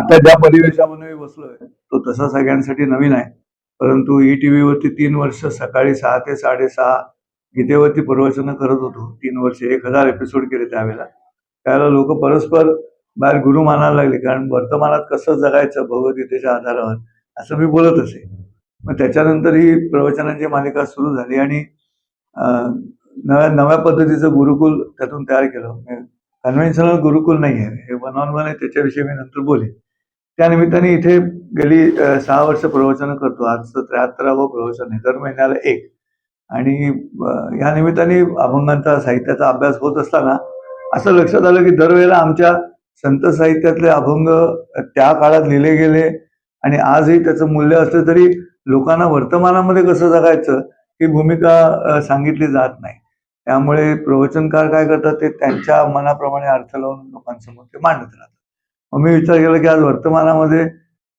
आता ज्या परिवेशामध्ये मी बसलोय तो तसा सगळ्यांसाठी नवीन आहे. परंतु ई टी वरती तीन वर्ष सकाळी सहा ते साडेसहा गीतेवरती प्रवचनं करत होतो. तीन वर्ष एक हजार एपिसोड केले त्यावेळेला. त्यावेळेला लोक परस्पर बाहेर गुरु मानायला लागले कारण वर्तमानात कसं जगायचं भगवद्गीतेच्या आधारावर असं मी बोलत असे. मग त्याच्यानंतर ही प्रवचनांची मालिका सुरू झाली आणि नव्या नव्या पद्धतीचं गुरुकुल त्यातून तयार केलं. कन्व्हेन्शनल गुरुकुल नाही आहे हे वन ऑन वन आहे त्याच्याविषयी मी नंतर बोले त्या निमित्ताने इथे गेली सहा वर्ष प्रवचनं करतो. आजचं त्र्याहत्तरावं प्रवचन आहे. दर महिन्याला एक. आणि या निमित्ताने अभंगांचा साहित्याचा अभ्यास होत असताना असं लक्षात आलं की दरवेळेला आमच्या संत साहित्यातले अभंग त्या काळात लिहिले गेले आणि आजही त्याचं मूल्य असलं तरी लोकांना वर्तमानामध्ये कसं जगायचं ही भूमिका सांगितली जात नाही. त्यामुळे प्रवचनकार काय करतात ते त्यांच्या मनाप्रमाणे अर्थ लावून लोकांसमोर ते मांडत राहतात. मग मी विचार केला की आज वर्तमानामध्ये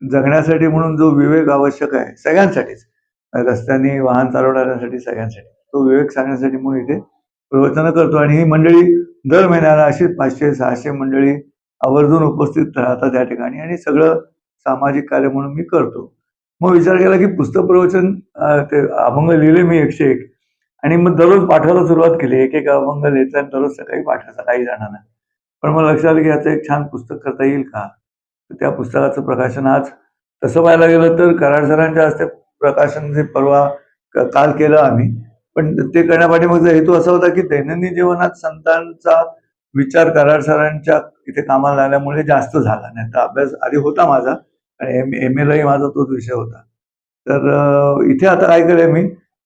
जगण्यासाठी म्हणून जो विवेक आवश्यक आहे सगळ्यांसाठीच. रस्त्याने वाहन चालवणाऱ्यांसाठी सगळ्यांसाठी. तो विवेक सांगण्यासाठी म्हणून इथे प्रवचनं करतो. आणि ही मंडळी दर महिन्याला अशीच पाचशे सहाशे मंडळी आवर्जून उपस्थित राहतात त्या ठिकाणी. आणि सगळं सामाजिक कार्य म्हणून मी करतो. मग विचार केला की पुस्तक प्रवचन ते अभंग लिहिले मी एकशे एक. आणि मग दररोज पाठवायला सुरुवात केली. एक एक अभंग लिहितला आणि दररोज सकाळी पाठवायचा काही जाणार. नाही पण मला लक्षात आलं की याचं एक छान पुस्तक करता येईल का? तर त्या पुस्तकाचं प्रकाशन आज तसं पाहायला गेलं तर कराड सरांच्या हस्ते प्रकाशन जे परवा काल केलं आम्ही. पण ते करण्यापाठीमागचा हेतू असा होता की दैनंदिन जीवनात संतांचा विचार कराड सरांच्या इथे कामाला आल्यामुळे जास्त झाला. नाही तर अभ्यास आधी होता माझा आणि एम एम एलाही माझा तोच विषय होता. तर इथे आता काय केलंय मी?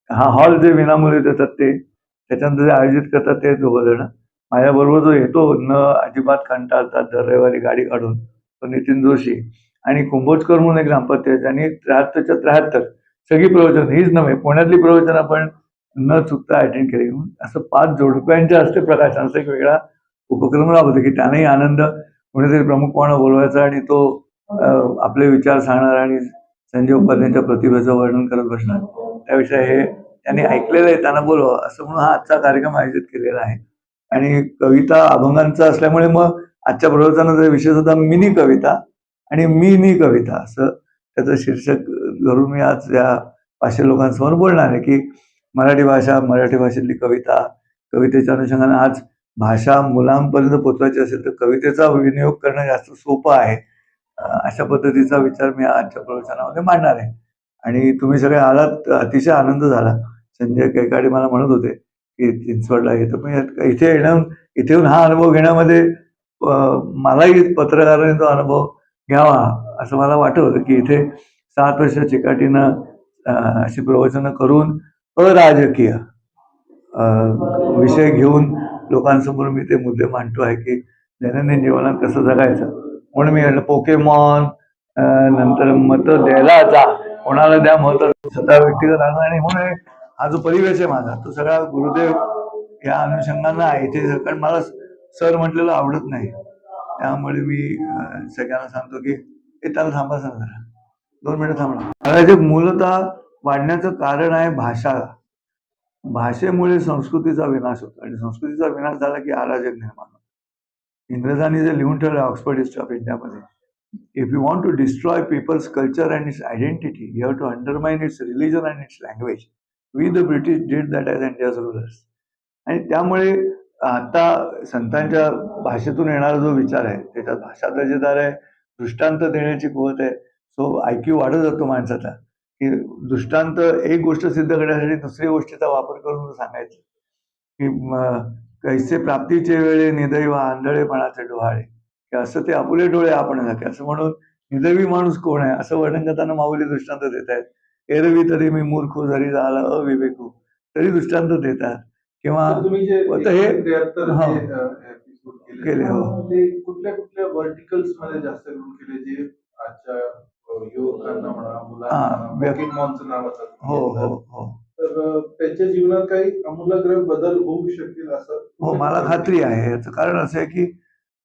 हा हॉल जे विनामूल्य देतात ते त्याच्यानंतर जे आयोजित करतात ते दोघं जण. माझ्याबरोबर जो येतो न अजिबात कंटाळतात दर रविवारी गाडी काढून तो नितीन जोशी आणि कुंभोजकर म्हणून एक दाम्पत्य आहे त्यांनी त्र्याहत्तरच्या त्र्याहत्तर सगळी प्रवचन हीच नव्हे पुण्यातली प्रवचन आपण न चुकता अटेंड केली. म्हणून असं पाच जोडप्यांच्या हस्ते प्रकाशनाचा एक वेगळा उपक्रम राबवतो की त्यांनाही आनंद कोणीतरी प्रमुख पाहुणा बोलवायचा आणि तो आपले विचार सांगणार आणि संजय उपाध्यायांच्या प्रतिभेचं वर्णन करत बसणार. त्याविषयी हे त्यांनी ऐकलेलं आहे त्यांना बोलवा. असं म्हणून हा आजचा कार्यक्रम आयोजित केलेला आहे. आणि कविता अभंगांचा असल्यामुळे मग आजच्या प्रवचनाचा विषय होता मिनी कविता आणि मिनी कविता असं त्याचं शीर्षक धरून मी आज या पाचशे लोकांसमोर बोलणार आहे की मराठी भाषा मराठी भाषेतली कविता कवितेच्या अनुषंगाने आज भाषा मुलांपर्यंत पोचवायची असेल तर कवितेचा विनियोग करणं जास्त सोपं आहे. अशा पद्धतीचा विचार मी आजच्या प्रवचनामध्ये मांडणार आहे. आणि तुम्ही सगळे आलात अतिशय आनंद झाला. संजय कैकाडे मला म्हणत होते चिंचवडला येतं पण इथे येणं इथे येऊन हा अनुभव घेण्यामध्ये मलाही पत्रकाराने तो अनुभव घ्यावा असं मला वाटत होतं की इथे सात वर्ष चिकाटीनं अशी प्रवचनं करून अराजकीय विषय घेऊन लोकांसमोर मी ते मुद्दे मांडतो आहे की दैनंदिन जीवनात कसं जगायचं. म्हणून मी म्हटलं पोकेमॉन नंतर मत द्यायला जा. कोणाला द्या मत स्वतः व्यक्तिगत आणि म्हणून हा जो परिवेश आहे माझा तो सगळा गुरुदेव या अनुषंगानं आहे ते कारण मला सर म्हटलेलं आवडत नाही. त्यामुळे मी सगळ्यांना सांगतो की हे त्याला थांबा सांग जरा. दोन मिनिटं थांबा. मला जे मूलतः वाढण्याचं कारण आहे भाषा. भाषेमुळे संस्कृतीचा विनाश होतो. आणि संस्कृतीचा विनाश झाला की अराजक निर्माण होतो. इंग्रजांनी जे लिहून ठेवलं ऑक्सफर्ड हिस्ट्री ऑफ इंडियामध्ये if you want to destroy people's culture and its identity you have to undermine its religion and its language we the British did that as India's rulers आणि त्यामुळे आता संतांच्या भाषेतून येणारा जो विचार आहे त्याच्यात भाषा दर्जेदार आहे दृष्टांत देण्याची कुवत आहे सो आयक्यू वाढत जातो माणसाचा. की दृष्टांत एक गोष्ट सिद्ध करण्यासाठी दुसरी गोष्टीचा वापर करून सांगायचं. की कैसे प्राप्तीचे वेळे निदैव आंधळेपणाचे डोहाळे. की असं ते आपुले डोळे आपण झाके असं म्हणून निदैवी माणूस कोण आहे? असं वर्णन करताना माऊली दृष्टांत देत आहेत एरवी तरी मी मूर्ख जरी झाला अविवेकू तरी दृष्टांत देतात. किंवा हे- 173. जे, अ, episode केले हो. कुठल्या कुठल्या वर्टिकल्समध्ये जास्त करून केले जे आजच्या युवकांना म्हणा हा, हो हो तर त्यांच्या जीवनात काही आमूलाग्र बदल होऊ शकतील असं हो मला खात्री आहे. याचं कारण असं आहे की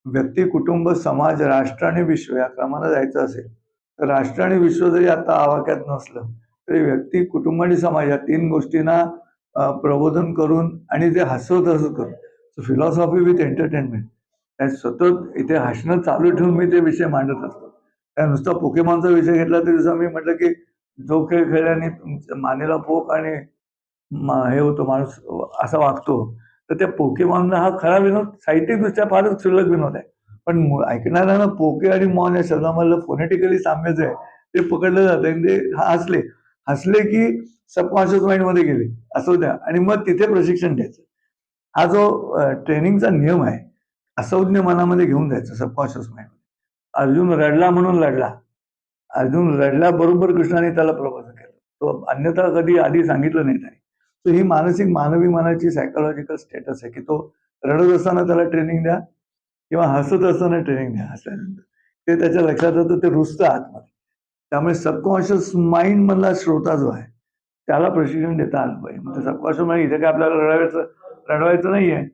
व्यक्ती कुटुंब समाज राष्ट्र आणि विश्व या क्रमानं जायचं असेल. तर राष्ट्र आणि विश्व जरी आता आवाक्यात नसलं तरी व्यक्ती कुटुंब आणि समाज या तीन गोष्टींना प्रबोधन करून आणि ते हसवत हसत करून. सो फिलॉसॉफी विथ एंटरटेनमेंट सतत इथे हसणं चालू ठेवून मी ते विषय मांडत असतो. त्या नुसता पोकेमॉनचा विषय घेतला तरी जसं मी म्हटलं की जो खेळ खेळल्याने तुमच्या मानेला पोक आणि हे होतो माणूस असा वागतो. तर त्या पोकेमॉनला हा खरा विनोद साहित्यिकदृष्ट्या फारच क्षुल्लक विनोद आहे. पण मु- ऐकणाऱ्यांना पोके आणि मॉन या शब्दामधलं फोनेटिकली साम्य जे आहे. ते पकडलं जातं आणि ते हा- हसले. हसले की सबकॉन्शियस माइंडमध्ये गेले. असं द्या. आणि मग तिथे प्रशिक्षण द्यायचं. हा जो ट्रेनिंगचा नियम आहे असौज्ञ मनामध्ये घेऊन जायचं सबकॉन्शियस माइंड अर्जुन रडला म्हणून लढला अर्जुन रडला बरोबर कृष्णाने त्याला प्रबोधन केलं. तो अन्यथा कधी आधी सांगितलं नाही त्याने. तर ही मानसिक मानवी मनाची सायकोलॉजिकल स्टेटस आहे की तो रडत असताना त्याला ट्रेनिंग द्या किंवा हसत असताना ट्रेनिंग द्या हसल्यानंतर ते त्याच्या लक्षात येतं ते रुजतं आतमध्ये. त्यामुळे सबकॉन्शियस माइंड मधला श्रोता जो आहे त्याला प्रशिक्षण देता आलं पाहिजे म्हणजे सबकॉन्शियस माइंड इथे काय आपल्याला रडवायचं रडवायचं नाही आहे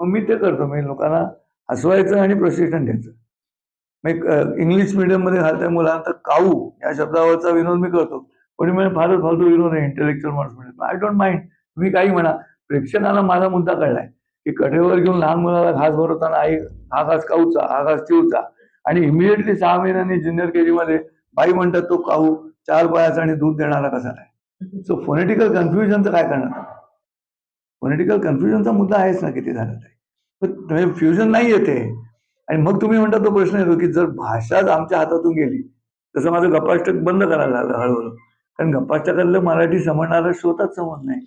मग मी ते करतो. मी लोकांना हसवायचं आणि प्रशिक्षण द्यायचं. मग इंग्लिश मिडियममध्ये मध्ये घालत्या मुलांना काऊ या शब्दावरचा विनोद मी करतो. कोणी म्हणजे फारच फालतू विनोद आहे इंटेलेक्च्युअल माणूस म्हणजे आय डोंट माइंड तुम्ही काही म्हणा. प्रेक्षकांना माझा मुद्दा कळलाय की कठेवर घेऊन लहान मुलाला घास भरवताना आई हा घास काऊचा? हा घास चिवचा? आणि इमिडिएटली सहा महिन्यांनी ज्युनियर के जीमध्ये मध्ये बाई म्हणतात तो काऊ चार पायाचा आणि दूध देणारा कसा काय सो फोनेटिकल कन्फ्युजनचं काय करणार? फोनेटिकल कन्फ्युजनचा मुद्दा आहेच ना किती झाला तरी. फ्युजन म्हणजे नाही येते आणि मग तुम्ही म्हणता तो प्रश्न येतो की जर भाषाच आमच्या हातातून गेली तसं माझं गप्पाष्टक बंद करायला लागलं हळूहळू कारण गप्पाष्टकातलं मराठी समजणारा स्वतःच समज नाही.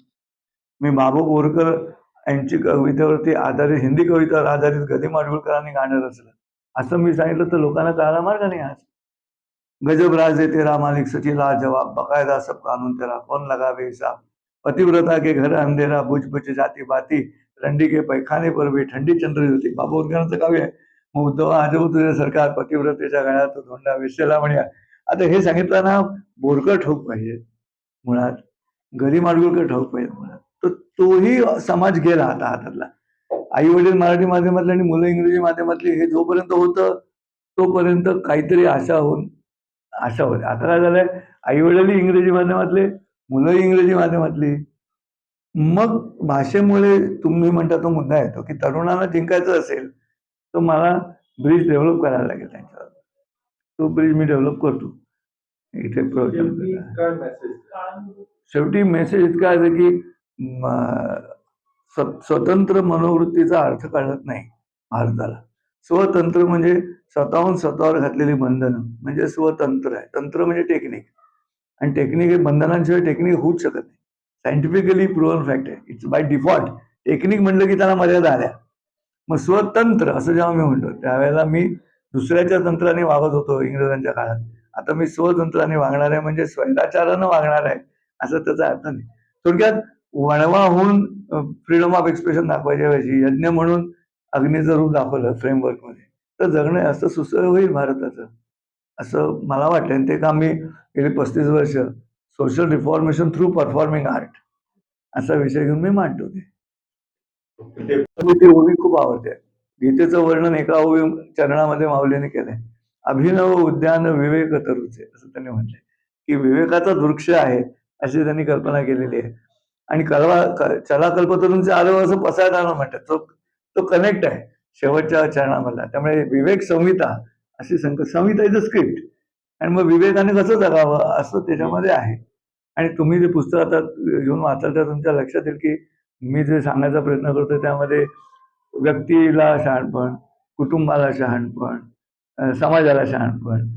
मी बाबू बोरकर यांची कवितेवरती आधारित हिंदी कवितेवर आधारित गदी माडगुळकरांनी गाणं रचलं. असं मी सांगितलं तर लोकांना कळायला मार्ग नाही आज? गजब राज है तेरा मालिक सचिला जवाब बकायदा सब कानून तेरा कौन लगावे हिसाब पतिव्रता के घर अंधेरा बुझ बुझ जाती बाती रंडी के पैखाने पर भी ठंडी चंद्र होती बाबा उदगारांचं काव्य आहे मग उद्धव आजव तुझे सरकार पतिव्रतेच्या गळ्यात धोंडा विषयाला म्हणूया आता हे सांगितलं ना बोरकर ठाऊक पाहिजे मुळात. गरी माडगुळकर ठाऊक पाहिजे मुळात. तर तोही समाज गेला आता हातातला. आई वडील मराठी माध्यमातले आणि मुलं इंग्रजी माध्यमातली हे जोपर्यंत होतं तोपर्यंत काहीतरी आशा होऊन आशा होते. आता काय झालंय? आई वडील इंग्रजी माध्यमातले मुलं इंग्रजी माध्यमातली मग भाषेमुळे तुम्ही म्हणता तो मुद्दा येतो की तरुणांना जिंकायचं असेल तर मला ब्रिज डेव्हलप करायला लागेल त्यांच्यावर. तो ब्रिज मी डेव्हलप करतो. इथे शेवटी मेसेज इतका आहे की स्वतंत्र मनोवृत्तीचा अर्थ कळत नाही भारताला. स्वतंत्र म्हणजे स्वतःहून स्वतःवर घातलेली बंधनं. म्हणजे स्वतंत्र आहे. तंत्र म्हणजे टेक्निक आणि टेक्निक हे बंधनांशिवाय टेक्निक होऊच शकत नाही. सायंटिफिकली प्रुव्हन फॅक्ट आहे. इट्स बाय डिफॉल्ट टेक्निक म्हणलं की त्याला मर्यादा आल्या. मग स्वतंत्र असं जेव्हा मी म्हणतो त्यावेळेला मी दुसऱ्याच्या तंत्राने वागत होतो इंग्रजांच्या काळात. आता मी स्वतंत्राने वागणार आहे म्हणजे स्वैराचारानं वागणार आहे असं त्याचा अर्थ नाही. थोडक्यात वणवाहून फ्रीडम ऑफ एक्सप्रेशन दाखवायच्या ऐवजी यज्ञ म्हणून अग्नीचं रूप दाखवलं फ्रेमवर्कमध्ये तर जगणं असं सुसह होईल भारताचं. असं मला वाटतं आणि ते काम मी गेली पस्तीस वर्ष social reformation through performing art असा विषय घेऊन मी मांडतो ते. ओवी खूप आवडते. गीतेचं वर्णन एका ओवी चरणामध्ये माऊलीने केलंय. अभिनव उद्यान विवेक तरुचे असं त्यांनी म्हटलंय. की विवेकाचा वृक्ष आहे अशी त्यांनी कल्पना केलेली आहे. आणि कलवा क- चला कल्पतरूंचे आलो असं पसायदानं म्हणतात. तो तो कनेक्ट आहे. शेवटच्या चरणामधला त्यामुळे विवेक संहिता अशी संक संहिता इज अ स्क्रिप्ट आणि मग विवेकाने कसं जगावं? असं त्याच्यामध्ये आहे. आणि तुम्ही जे पुस्तक आता घेऊन वाचाल तर तुमच्या लक्षात येईल की मी जे सांगायचा प्रयत्न करतो त्यामध्ये व्यक्तीला शहाणपण कुटुंबाला शहाणपण समाजाला शहाणपण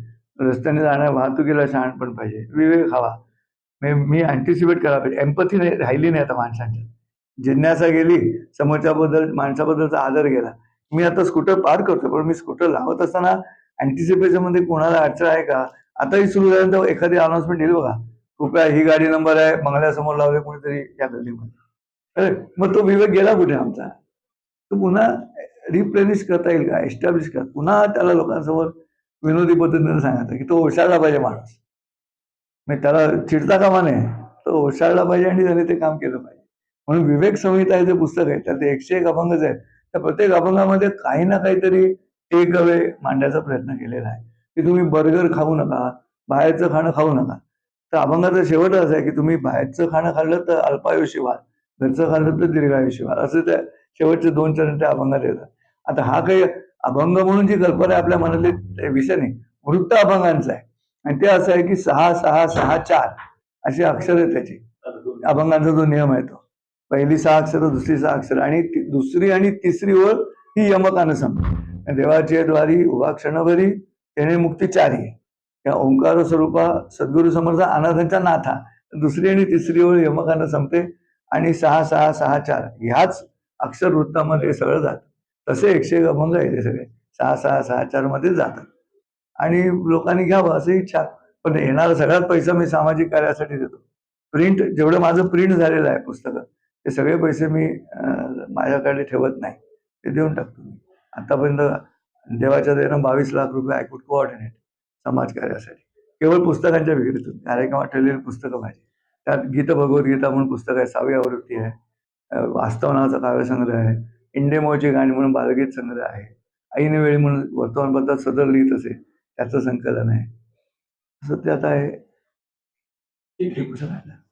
रस्त्याने जाण्या वाहतुकीला शहाणपण पाहिजे. विवेक हवा. मी मी अँटिसिपेट करायला पाहिजे. एम्पथी नाही राहिली नाही आता माणसांच्या जिज्ञासा गेली समोरच्याबद्दल माणसाबद्दलचा आदर गेला. मी आता स्कूटर पार करतो पण मी स्कूटर लावत असताना अँटिसिपेशनमध्ये कोणाला अडचण आहे का? आताही सुरू झाल्यानंतर एखादी अनाउन्समेंट येईल बघा. कृपया ही गाडी नंबर आहे मंगल्यासमोर लावले कोणीतरी या गल्लीमध्ये. अरे, मग तो विवेक गेला कुठे आमचा? तो पुन्हा रिप्लेनिश करता येईल का? एस्टॅब्लिश कर. पुन्हा त्याला लोकांसमोर विनोदी पद्धतीने सांगायचं की तो ओशाळला पाहिजे माणूस. मग त्याला चिडता कामा नये. तो ओशाळला पाहिजे आणि त्याने ते काम केलं पाहिजे. म्हणून विवेक संहिता हे जे पुस्तक आहे त्यात एकशे एक अभंगच आहेत. त्या प्रत्येक अभंगामध्ये काही ना काहीतरी एक अवे मांडण्याचा प्रयत्न केलेला आहे. की तुम्ही बर्गर खाऊ नका बाहेरचं खाणं खाऊ नका. तर अभंगाचा शेवट असं आहे की तुम्ही बाहेरचं खाणं खाल्लं तर अल्पायुष्य व्हाल घरचं खाल्लं तर दीर्घायुष्य व्हाल. असं त्या शेवटचे दोन चरण त्या अभंगात येतात आता हा काही अभंग म्हणून जी कल्पना आहे आपल्या मनातली विषय नाही. वृत्त अभंगांचा आहे. आणि ते असं आहे की सहा सहा सहा चार अशी अक्षर आहेत त्याची. अभंगांचा जो नियम आहे तो. पहिली सहा अक्षर दुसरी सहा अक्षर आणि दुसरी आणि तिसरी ओळ ही यमकानं संपते देवाचे द्वारी उभा क्षणभरी त्याने मुक्ती चारी या ओंकार स्वरूपा सद्गुरु समर्थ अनाथांचा नाथा. दुसरी आणि तिसरी ओळ यमकानं संपते आणि सहा सहा सहा चार ह्याच अक्षर वृत्तामध्ये सगळं जातं. तसे एकशे एक अभंग आहे ते सगळे. सहा सहा सहा चारमध्ये जातात. आणि लोकांनी घ्यावं असं इच्छा पण येणारा सगळ्यात पैसा मी सामाजिक कार्यासाठी देतो. प्रिंट जेवढं माझं प्रिंट झालेलं आहे पुस्तकं ते सगळे पैसे मी माझ्याकडे ठेवत नाही. ते देऊन टाकतो मी. आतापर्यंत देवाच्या देणं बावीस लाख रुपये आय कुड कोऑर्डिनेट समाज कार्यासाठी केवळ पुस्तकांच्या विक्रीतून. कार्यक्रमात ठेवलेली पुस्तकं माझी. त्यात गीत भगवद्गीता म्हणून पुस्तक आहे सहावी आवृत्ती आहे वास्तव नावाचा काव्यसंग्रह आहे इंडेमोची गाणी म्हणून बालगीत संग्रह आहे ऐन वेळी म्हणून वर्तमानपत्रात सदर लिहित असे त्याचं संकलन आहे. असं ते आता आहे. पुस्तक आहे.